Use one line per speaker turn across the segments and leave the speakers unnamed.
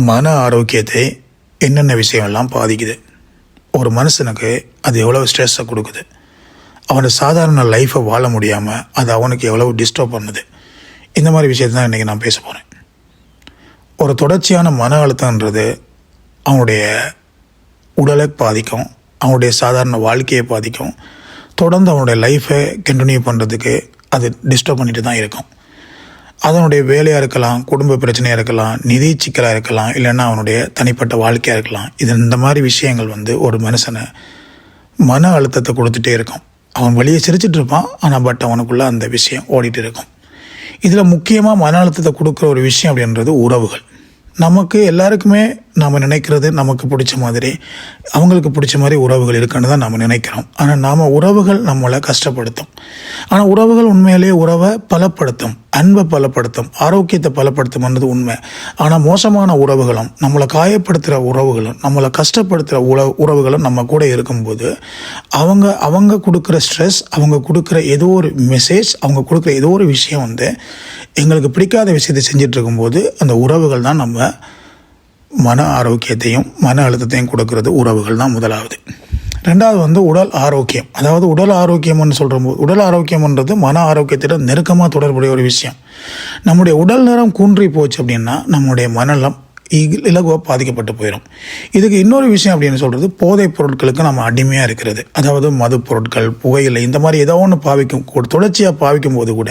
மன ஆரோக்கியத்தை என்னென்ன விஷயம்லாம் பாதிக்குது? ஒரு மனுஷனுக்கு அது எவ்வளோ ஸ்ட்ரெஸ்ஸை கொடுக்குது? அவனோட சாதாரண லைஃப்பை வாழ முடியாமல் அது அவனுக்கு எவ்வளோ டிஸ்டர்ப் பண்ணுது? இந்த மாதிரி விஷயத்தை தான் இன்றைக்கி நான் பேச போகிறேன் ஒரு தொடர்ச்சியான மன அழுத்தம்ன்றது அவனுடைய உடலை பாதிக்கும் அவனுடைய சாதாரண வாழ்க்கையை பாதிக்கும். தொடர்ந்து அவனுடைய லைஃப்பை கண்டினியூ பண்ணுறதுக்கு அது டிஸ்டர்ப் பண்ணிட்டு தான் இருக்கும். அதனுடைய வேலையாக இருக்கலாம் குடும்ப பிரச்சனையாக இருக்கலாம் நிதி சிக்கலாக இருக்கலாம் இல்லைன்னா அவனுடைய தனிப்பட்ட வாழ்க்கையாக இருக்கலாம். இது இந்த மாதிரி விஷயங்கள் வந்து ஒரு மனுஷனை மன அழுத்தத்தை கொடுத்துட்டே இருக்கும். அவன் வெளியே சிரிச்சிட்டு இருப்பான் ஆனால் பட் அவனுக்குள்ளே அந்த விஷயம் ஓடிட்டு இருக்கும். இதில் முக்கியமாக மன அழுத்தத்தை கொடுக்குற ஒரு விஷயம் அப்படின்றது உறவுகள். நமக்கு எல்லாருக்குமே நாம் நினைக்கிறது நமக்கு பிடிச்ச மாதிரி அவங்களுக்கு பிடிச்ச மாதிரி உறவுகள் இருக்குன்னு தான் நம்ம நினைக்கிறோம். ஆனால் நாம் உறவுகள் நம்மளை கஷ்டப்படுத்தும். ஆனால் உறவுகள் உண்மையிலேயே உறவை பலப்படுத்தும் அன்பை பலப்படுத்தும் ஆரோக்கியத்தை பலப்படுத்தும்ன்றது உண்மை. ஆனால் மோசமான உறவுகளும் நம்மளை காயப்படுத்துகிற உறவுகளும் நம்மளை கஷ்டப்படுத்துகிற உற உறவுகளும் நம்ம கூட இருக்கும்போது அவங்க அவங்க கொடுக்குற ஸ்ட்ரெஸ் அவங்க கொடுக்குற ஏதோ ஒரு மெசேஜ் அவங்க கொடுக்குற ஏதோ ஒரு விஷயம் வந்து எங்களுக்கு பிடிக்காத விஷயத்தை செஞ்சுட்டு இருக்கும்போது அந்த உறவுகள் தான் நம்ம மன ஆரோக்கியத்தையும் மன அழுத்தத்தையும் கொடுக்கறது உறவுகள் தான் முதலாவது. ரெண்டாவது வந்து உடல் ஆரோக்கியம். அதாவது உடல் ஆரோக்கியம்னு சொல்கிறபோது உடல் ஆரோக்கியம்ன்றது மன ஆரோக்கியத்திடம் நெருக்கமாக தொடர்புடைய ஒரு விஷயம். நம்முடைய உடல் நிறம் கூன்றி போச்சு அப்படின்னா நம்முடைய மனநலம் இலகுவாக பாதிக்கப்பட்டு போயிடும் இதுக்கு இன்னொரு விஷயம் அப்படின்னு சொல்கிறது போதைப் பொருட்களுக்கு நம்ம அடிமையாக இருக்கிறது. அதாவது மது பொருட்கள் புகையிலை இந்த மாதிரி ஏதோ ஒன்று பாவிக்கும் தொடர்ச்சியாக பாவிக்கும் போது கூட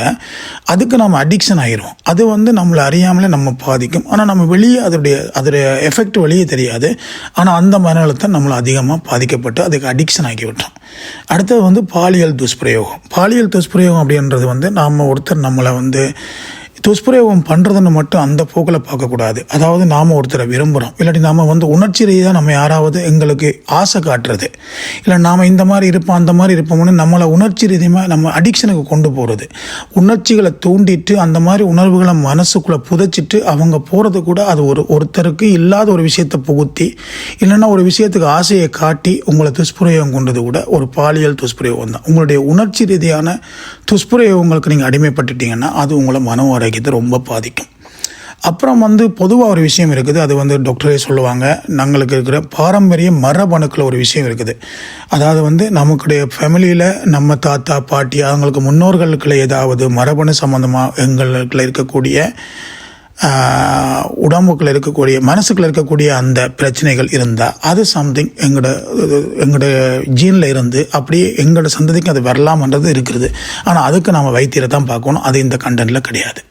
அதுக்கு நம்ம அடிக்ஷன் ஆகிரும் அது வந்து நம்மளை அறியாமலே நம்ம பாதிக்கும். ஆனால் நம்ம வெளியே அதோடைய அதோடைய எஃபெக்ட் வெளியே தெரியாது. ஆனால் அந்த மனநலத்தை அழுத்தம் நம்மளை அதிகமாக பாதிக்கப்பட்டு அதுக்கு அடிக்ஷன் ஆக்கி விட்டோம் அடுத்தது வந்து பாலியல் துஷ்பிரயோகம். பாலியல் துஷ்பிரயோகம் அப்படின்றது வந்து நாம் ஒருத்தர் நம்மளை வந்து துஷ்பிரயோகம் பண்ணுறதுன்னு மட்டும் அந்த போக்கில் பார்க்கக்கூடாது. அதாவது நாம் ஒருத்தரை விரும்புகிறோம் இல்லாட்டி நாம் வந்து உணர்ச்சி ரீதியாக நம்ம யாராவது எங்களுக்கு ஆசை காட்டுறது. இல்லை நாம் இந்த மாதிரி இருப்போம் அந்த மாதிரி இருப்போம்னு நம்மளை உணர்ச்சி ரீதியாக நம்ம அடிக்ஷனுக்கு கொண்டு போகிறது உணர்ச்சிகளை தூண்டிட்டு அந்த மாதிரி உணர்வுகளை மனசுக்குள்ளே புதைச்சிட்டு அவங்க போகிறது கூட அது ஒரு ஒருத்தருக்கு இல்லாத ஒரு விஷயத்தை புகுத்தி இல்லைன்னா ஒரு விஷயத்துக்கு ஆசையை காட்டி உங்களை துஷ்பிரயோகம் கொண்டது கூட ஒரு பாலியல் துஷ்பிரயோகம் தான் உங்களுடைய உணர்ச்சி ரீதியான துஷ்பிரயோகங்களுக்கு நீங்கள் அடிமைப்பட்டுட்டீங்கன்னா அது உங்களை மன ஆரோக்கியத்தை ரொம்ப பாதிக்கும். அப்புறம் வந்து பொதுவாக ஒரு விஷயம் இருக்குது. அது வந்து டாக்டரே சொல்லுவாங்க. நம்மளுக்கு இருக்கிற பாரம்பரிய மரபணுக்கள் ஒரு விஷயம் இருக்குது. அதாவது வந்து நமக்குடைய ஃபேமிலியில் நம்ம தாத்தா பாட்டி அவங்களுக்கு முன்னோர்களுக்குள்ள ஏதாவது மரபணு சம்மந்தமாக எங்களுக்குள்ள இருக்கக்கூடிய உடம்புக்குள்ள இருக்கக்கூடிய மனசுக்குள்ள இருக்கக்கூடிய அந்த பிரச்சனைகள் இருந்தால் அது சம்திங் எங்களோட எங்களோட ஜீனில் இருந்து அப்படியே எங்களோட சந்ததிக்கு அது வரலாம்ன்றது இருக்குது ஆனால் அதுக்கு நம்ம வைத்தியரை தான் பார்க்கணும். அது இந்த கண்டென்ட்டில் கிடையாது.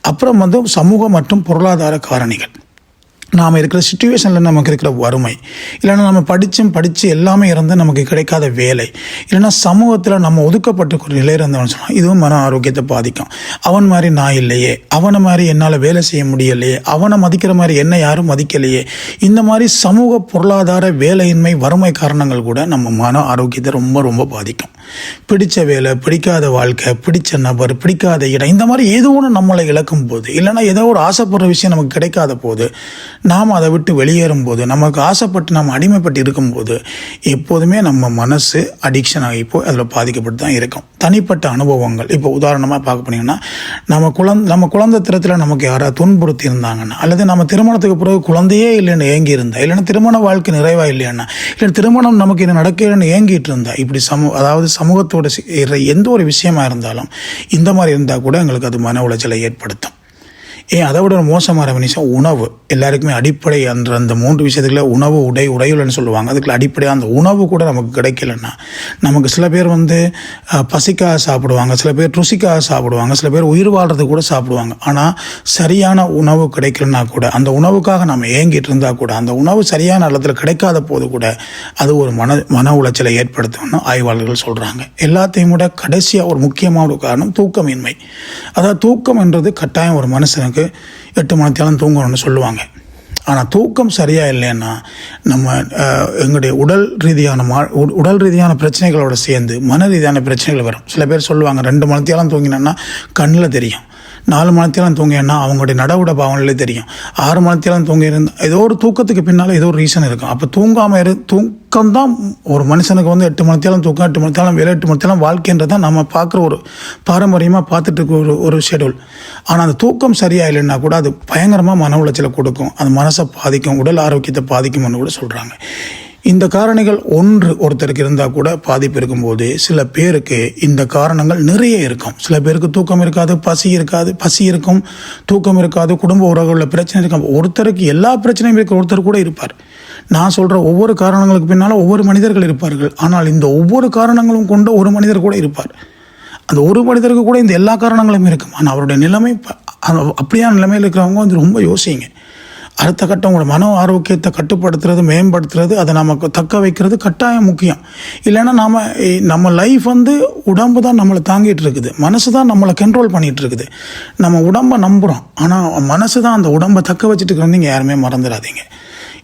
அப்புறம் வந்து சமூக மற்றும் பொருளாதார காரணிகள். நாம் இருக்கிற சுச்சுவேஷனில் நமக்கு இருக்கிற வறுமை. இல்லைன்னா நம்ம படித்தும் படித்து எல்லாமே இருந்து நமக்கு கிடைக்காத வேலை. இல்லைன்னா சமூகத்தில் நம்ம ஒதுக்கப்பட்ட நிலை இருந்தவன் சொன்னால் இதுவும் மன ஆரோக்கியத்தை பாதிக்கும். அவன் மாதிரி நான் இல்லையே. அவனை மாதிரி என்னால் வேலை செய்ய முடியலையே. அவனை மதிக்கிற மாதிரி என்னை யாரும் மதிக்கலையே. இந்த மாதிரி சமூக பொருளாதார வேலையின்மை வறுமை காரணங்கள் கூட நம்ம மன ஆரோக்கியத்தை ரொம்ப ரொம்ப பாதிக்கும். பிடித்த வேலை பிடிக்காத வாழ்க்கை பிடித்த நபர் பிடிக்காத இடம் இந்த மாதிரி ஏதோ ஒன்று நம்மளை இழக்கும் போது இல்லைன்னா ஏதோ ஒரு ஆசைப்படுற விஷயம் நமக்கு கிடைக்காத போது நாம் அதை விட்டு வெளியேறும் போது நமக்கு ஆசைப்பட்டு நம்ம அடிமைப்பட்டு இருக்கும்போது எப்போதுமே நம்ம மனசு அடிக்ஷன் ஆகி போய் அதில் பாதிக்கப்பட்டு தான் இருக்கும். தனிப்பட்ட அனுபவங்கள். இப்போ உதாரணமாக பார்க்க போனீங்கன்னா நம்ம குழந்த நம்ம குழந்தை திறத்தில் நமக்கு யாராவது துன்புறுத்தி இருந்தாங்கன்னா அல்லது நம்ம திருமணத்துக்கு பிறகு குழந்தையே இல்லைன்னு ஏங்கி இருந்தா இல்லைன்னா திருமண வாழ்க்கை நிறைவா இல்லைன்னா இல்லை திருமணம் நமக்கு இது நடக்கலன்னு ஏங்கிட்டு இருந்தா இப்படி சமூக அதாவது சமூகத்தோட எந்த ஒரு விஷயமா இருந்தாலும் இந்த மாதிரி இருந்தால் கூட எங்களுக்கு அது மன உளைச்சலை ஏற்படுத்தும். ஏன் அதை விட மோசமான விஷயம் உணவு. எல்லாருக்குமே அடிப்படை அந்த அந்த மூன்று விஷயத்துக்குள்ள உணவு உடை உடையுள்னு சொல்லுவாங்க. அதுக்குள்ள அடிப்படையாக அந்த உணவு கூட நமக்கு கிடைக்கலன்னா நமக்கு சில பேர் வந்து பசிக்காக சாப்பிடுவாங்க சில பேர் ருசிக்காக சாப்பிடுவாங்க சில பேர் உயிர் வாழ்றது கூட சாப்பிடுவாங்க. ஆனால் சரியான உணவு கிடைக்கலன்னா கூட அந்த உணவுக்காக நம்ம ஏங்கிட்டு இருந்தால் கூட அந்த உணவு சரியான இடத்துல கிடைக்காத போது கூட அது ஒரு மன மன உளைச்சலை ஏற்படுத்தும்னு ஆய்வாளர்கள் சொல்கிறாங்க எல்லாத்தையும் விட கடைசியாக ஒரு முக்கியமான ஒரு காரணம் தூக்கமின்மை. அதாவது தூக்கம் என்றது கட்டாயம் ஒரு மனுஷனுக்கு எட்டு மணித்தேலம் தூங்கணும்னு சொல்லுவாங்க. ஆனால் தூக்கம் சரியாக இல்லைன்னா நம்ம எங்களுடைய உடல் ரீதியான மா உ- உடல் ரீதியான பிரச்சனைகளோடு சேர்ந்து மன ரீதியான பிரச்சனைகள் வரும். சில பேர் சொல்லுவாங்க ரெண்டு மணித்தேலம் தூங்கினோன்னா கண்ணில் தெரியும். நாலு மணத்தையெல்லாம் தூங்கினா அவங்களுடைய நடவுட பாவங்களே தெரியும். ஆறு மணத்தையெல்லாம் தூங்கி இருந்தால் ஏதோ ஒரு தூக்கத்துக்கு பின்னால் ஏதோ ஒரு ரீசன் இருக்கும். அப்போ தூங்காமல் இரு தூக்கம் தான் ஒரு மனுஷனுக்கு வந்து எட்டு மணத்தையாலும் தூக்கம் எட்டு மணத்தையாலும் வேலை எட்டு மணத்தாலும் வாழ்க்கைன்றது தான் நம்ம பார்க்குற ஒரு பாரம்பரியமாக பார்த்துட்டு இருக்க ஒரு ஒரு ஷெடியூல் ஆனால் அந்த தூக்கம் சரியாக இல்லைன்னா கூட அது பயங்கரமாக மன உளைச்சலை கொடுக்கும். அது மனசை பாதிக்கும் உடல் ஆரோக்கியத்தை பாதிக்கும்னு கூட சொல்கிறாங்க இந்த காரணிகள் ஒன்று ஒருத்தருக்கு இருந்தால் கூட பாதிப்பு இருக்கும்போது சில பேருக்கு இந்த காரணங்கள் நிறைய இருக்கும். சில பேருக்கு தூக்கம் இருக்காது பசி இருக்காது பசி இருக்கும் தூக்கம் இருக்காது குடும்ப உறவுகளில் பிரச்சனை இருக்கும். ஒருத்தருக்கு எல்லா பிரச்சனையும் இருக்க ஒருத்தர் கூட இருப்பார். நான் சொல்கிற ஒவ்வொரு காரணங்களுக்கு பின்னால் ஒவ்வொரு மனிதர்கள் இருப்பார்கள். ஆனால் இந்த ஒவ்வொரு காரணங்களும் கொண்ட ஒரு மனிதர் கூட இருப்பார். அந்த ஒரு மனிதருக்கு கூட இந்த எல்லா காரணங்களும் இருக்கும். ஆனால் அவருடைய நிலைமை அப்படியான நிலைமையில் இருக்கிறவங்க வந்து ரொம்ப யோசிங்க. அடுத்த கட்டம் உங்களோட மன ஆரோக்கியத்தை கட்டுப்படுத்துறது மேம்படுத்துறது அதை நமக்கு தக்க வைக்கிறது கட்டாயம் முக்கியம். இல்லைன்னா நாம் நம்ம லைஃப் வந்து உடம்பு தான் நம்மளை தாங்கிட்டு இருக்குது. மனசு தான் நம்மளை கண்ட்ரோல் பண்ணிகிட்டு இருக்குது. நம்ம உடம்பை நம்புகிறோம் ஆனால் மனசு தான் அந்த உடம்பை தக்க வச்சுட்டு இருக்கிறது நீங்கள் யாருமே மறந்துடாதீங்க.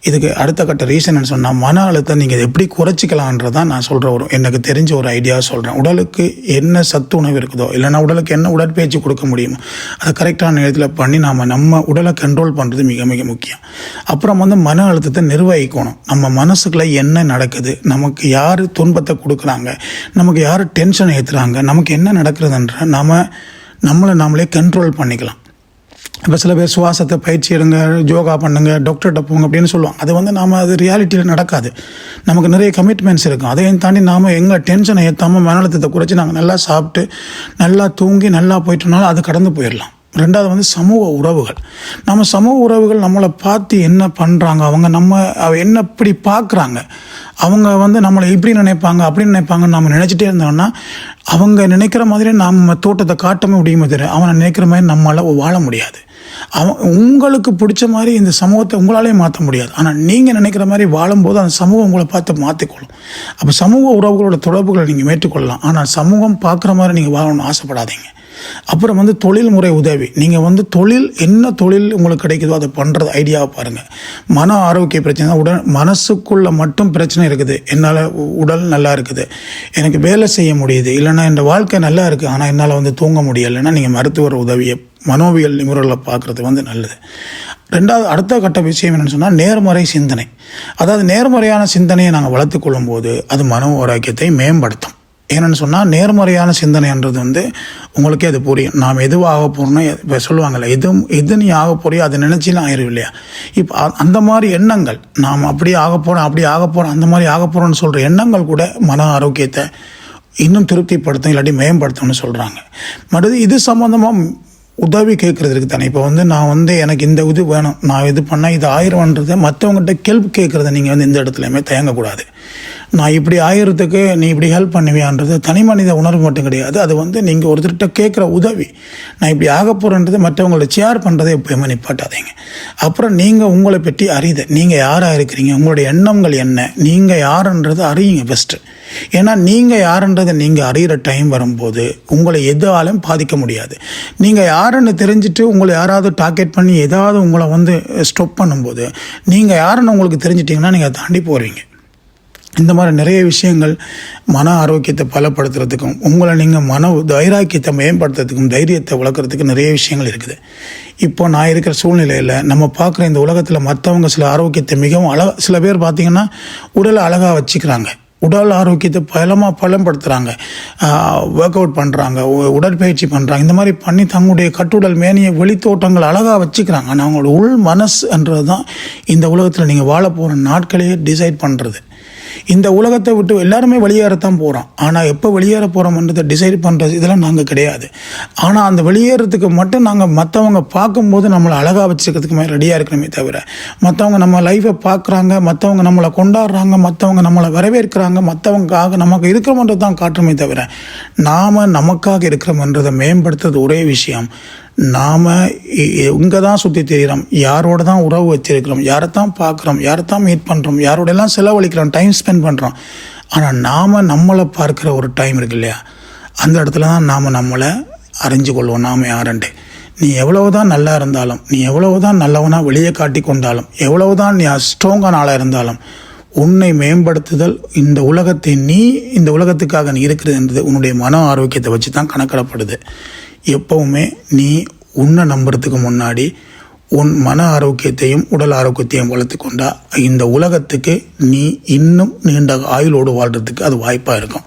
இதுக்கு அடுத்த கட்ட ரீசன் சொன்னால் மன அழுத்தம் நீங்கள் எப்படி குறைச்சிக்கலான்றதான் நான் சொல்கிற ஒரு எனக்கு தெரிஞ்ச ஒரு ஐடியா சொல்கிறேன் உடலுக்கு என்ன சத்து உணவு இருக்குதோ இல்லைன்னா உடலுக்கு என்ன உடற்பயிற்சி கொடுக்க முடியுமோ அதை கரெக்டான நேரத்தில் பண்ணி நாம் நம்ம உடலை கண்ட்ரோல் பண்ணுறது மிக மிக முக்கியம். அப்புறம் வந்து மன அழுத்தத்தை நிர்வகிக்கணும். நம்ம மனசுக்குள்ள என்ன நடக்குது நமக்கு யார் துன்பத்தை கொடுக்குறாங்க நமக்கு யார் டென்ஷன் ஏற்றுறாங்க நமக்கு என்ன நடக்கிறதுன்ற நம்ம நம்மளை நாமளே கண்ட்ரோல் பண்ணிக்கலாம். இப்போ சில பேர் சுவாசத்தை பயிற்சி எடுங்க யோகா பண்ணுங்க டாக்டர்கிட்ட போங்க அப்படின்னு சொல்லுவாங்க. அது வந்து நாம் அது ரியாலிட்டியில் நடக்காது. நமக்கு நிறைய கமிட்மெண்ட்ஸ் இருக்கும். அதையும் தாண்டி நாம் எங்கள் டென்ஷனை ஏற்றாமல் மன அழுத்தத்தை குறைச்சி நாங்கள் நல்லா சாப்பிட்டு நல்லா தூங்கி நல்லா போயிட்டோம்னாலும் அது கடந்து போயிடலாம். ரெண்டாவது வந்து சமூக உறவுகள். நம்ம சமூக உறவுகள் நம்மளை பார்த்து என்ன பண்ணுறாங்க அவங்க நம்ம என்ன இப்படி பார்க்குறாங்க? அவங்க வந்து நம்மளை இப்படி நினைப்பாங்க அப்படி நினைப்பாங்கன்னு நம்ம நினச்சிட்டே இருந்தோம்னா அவங்க நினைக்கிற மாதிரி நம்ம தோட்டத்தை காட்டவே முடியுமே தெரியும் அவனை நினைக்கிற மாதிரி நம்மளால் வாழ முடியாது. அவன் உங்களுக்கு பிடிச்ச மாதிரி இந்த சமூகத்தை உங்களாலே மாற்ற முடியாது. ஆனால் நீங்கள் நினைக்கிற மாதிரி வாழும்போது அந்த சமூகம் உங்களை பார்த்து மாற்றிக்கொள்ளும் அப்போ சமூக உறவுகளோட தொடர்புகளை நீங்கள் மேற்றுக்கொள்ளலாம் ஆனால் சமூகம் பார்க்குற மாதிரி நீங்கள் வாழணும்னு ஆசைப்படாதீங்க. அப்புறம் வந்து தொழில்முறை உதவி. நீங்கள் வந்து தொழில் என்ன தொழில் உங்களுக்கு கிடைக்குதோ அதை பண்ணுறது ஐடியாவை பாருங்கள் மன ஆரோக்கிய பிரச்சனை தான். உடல் மனசுக்குள்ளே மட்டும் பிரச்சனை இருக்குது. என்னால் உடல் நல்லா இருக்குது. எனக்கு வேலை செய்ய முடியுது. இல்லைன்னா என் வாழ்க்கை நல்லா இருக்குது ஆனால் என்னால் வந்து தூங்க முடியலைன்னா நீங்கள் மருத்துவர் உதவியை மனோவியல் நிபுணர்களை பார்க்குறது வந்து நல்லது. ரெண்டாவது அடுத்த கட்ட விஷயம் என்னென்னு சொன்னால் நேர்மறை சிந்தனை. அதாவது நேர்மறையான சிந்தனையை நாங்கள் வளர்த்து கொள்ளும்போது அது மன ஆரோக்கியத்தை மேம்படுத்தும். ஏன்னு சொன்னால் நேர்மறையான சிந்தனைன்றது வந்து உங்களுக்கே அது புரியும். நாம் எதுவாக ஆக போகிறோம்னா இப்போ சொல்லுவாங்கள்ல எது எது நீ ஆக போறியோ அதை நினச்சிலாம் ஆயிரும் இல்லையா? இப்போ அந்த மாதிரி எண்ணங்கள் நாம் அப்படியே ஆக போகிறோம் அப்படி ஆக போகிறோம் அந்த மாதிரி ஆக போகிறோம்னு சொல்கிற எண்ணங்கள் கூட மன ஆரோக்கியத்தை இன்னும் திருப்திப்படுத்தும் இல்லாட்டி மேம்படுத்தும்னு சொல்கிறாங்க மற்றது இது சம்மந்தமாக உதவி கேட்குறதுக்கு தானே. இப்போ வந்து நான் வந்து எனக்கு இந்த இது வேணும். நான் இது பண்ணால் இது ஆயிரம்ன்றதை மற்றவங்ககிட்ட கெல்ப் கேட்குறத நீங்கள் வந்து இந்த இடத்துலையுமே தயங்கக்கூடாது. நான் இப்படி ஆயிரத்துக்கு நீ இப்படி ஹெல்ப் பண்ணுவியான்றது தனி மனித உணர்வு மட்டும் கிடையாது. அது வந்து நீங்கள் ஒருத்தர்கிட்ட கேட்குற உதவி. நான் இப்படி ஆக போகிறேன்றது மற்றவங்களை ஷேர் பண்ணுறதை எப்போயுமே நிப்பாட்டாதீங்க. அப்புறம் நீங்கள் உங்களை பற்றி அறியுது நீங்கள் யாராக இருக்கிறீங்க? உங்களுடைய எண்ணங்கள் என்ன? நீங்கள் யாருன்றது அறியுங்க ஃபஸ்ட்டு ஏன்னா நீங்கள் யாருன்றதை நீங்கள் அறிகிற டைம் வரும்போது உங்களை எதாலும் பாதிக்க முடியாது. நீங்கள் யாருன்னு தெரிஞ்சுட்டு உங்களை யாராவது டார்கெட் பண்ணி ஏதாவது உங்களை வந்து ஸ்டாப் பண்ணும்போது நீங்கள் யாருன்னு உங்களுக்கு தெரிஞ்சிட்டிங்கன்னா நீங்கள் தாண்டி போகிறீங்க இந்த மாதிரி நிறைய விஷயங்கள் மன ஆரோக்கியத்தை பலப்படுத்துறதுக்கும் உங்களை நீங்கள் மன தைராக்கியத்தை மேம்படுத்துறதுக்கும் தைரியத்தை வளர்க்குறதுக்கு நிறைய விஷயங்கள் இருக்குது. இப்போ நான் இருக்கிற சூழ்நிலையில் நம்ம பார்க்குற இந்த உலகத்தில் மற்றவங்க சில ஆரோக்கியத்தை மிகவும் அழ சில பேர் பார்த்தீங்கன்னா உடலை அழகாக வச்சுக்கிறாங்க. உடல் ஆரோக்கியத்தை பலமாக பலப்படுத்துகிறாங்க ஒர்க் அவுட் பண்ணுறாங்க உடற்பயிற்சி பண்ணுறாங்க இந்த மாதிரி பண்ணி தங்களுடைய கட்டுடல் மேனிய வெளித்தோட்டங்கள் அழகாக வச்சுக்கிறாங்க. ஆனால் அவங்களோட உள் மனசுன்றது தான் இந்த உலகத்தில் நீங்கள் வாழ போகிற நாட்களையே டிசைட் பண்ணுறது இந்த உலகத்தை விட்டு எல்லாருமே வெளியேறத்தான் போகிறோம் ஆனால் எப்போ வெளியேற போகிறோம்ன்றதை டிசைட் பண்ணுறது இதெல்லாம் நாங்கள் கிடையாது. ஆனால் அந்த வெளியேறதுக்கு மட்டும் நாங்கள் மற்றவங்க பார்க்கும்போது நம்மளை அழகாக வச்சுக்கிறதுக்கு மாதிரி ரெடியாக இருக்கணுமே தவிர மற்றவங்க நம்ம லைஃப்பை பார்க்குறாங்க மற்றவங்க நம்மளை கொண்டாடுறாங்க மற்றவங்க நம்மளை வரவேற்கிறாங்க மற்றவங்களுக்காக நமக்கு இருக்கிறோம்ன்றது தான் காட்டுமே தவிர நாம் நமக்காக இருக்கிறோம்ன்றதை மேம்படுத்துறது ஒரே விஷயம். நாம் இங்கே தான் சுற்றி தெரிகிறோம் யாரோட தான் உறவு வச்சிருக்கிறோம் யாரை தான் பார்க்குறோம் யாரை தான் மீட் பண்ணுறோம் யாரோடையெல்லாம் செலவழிக்கிறோம் டைம் ஸ்பெண்ட் பண்ணுறோம் ஆனால் நாம் நம்மளை பார்க்குற ஒரு டைம் இருக்கு இல்லையா? அந்த இடத்துல தான் நாம் நம்மளை அறிஞ்சு கொள்வோம் நாம் யாருன்ட்டு நீ எவ்வளவு தான் நல்லா இருந்தாலும் நீ எவ்வளவு தான் நல்லவனாக வெளியே காட்டி கொண்டாலும் எவ்வளவு தான் நீ ஸ்ட்ராங்கான ஆளாக இருந்தாலும் உன்னை மேம்படுத்துதல் இந்த உலகத்தை நீ இந்த உலகத்துக்காக நீ இருக்கிறது என்றது உன்னுடைய மன ஆரோக்கியத்தை வச்சு தான் கணக்கிடப்படுது. எப்பவுமே நீ உன்னை நம்புறதுக்கு முன்னாடி உன் மன ஆரோக்கியத்தையும் உடல் ஆரோக்கியத்தையும் வளர்த்து கொண்டா இந்த உலகத்துக்கு நீ இன்னும் நீண்ட ஆயுளோடு வாழ்கிறதுக்கு அது வாய்ப்பாக இருக்கும்.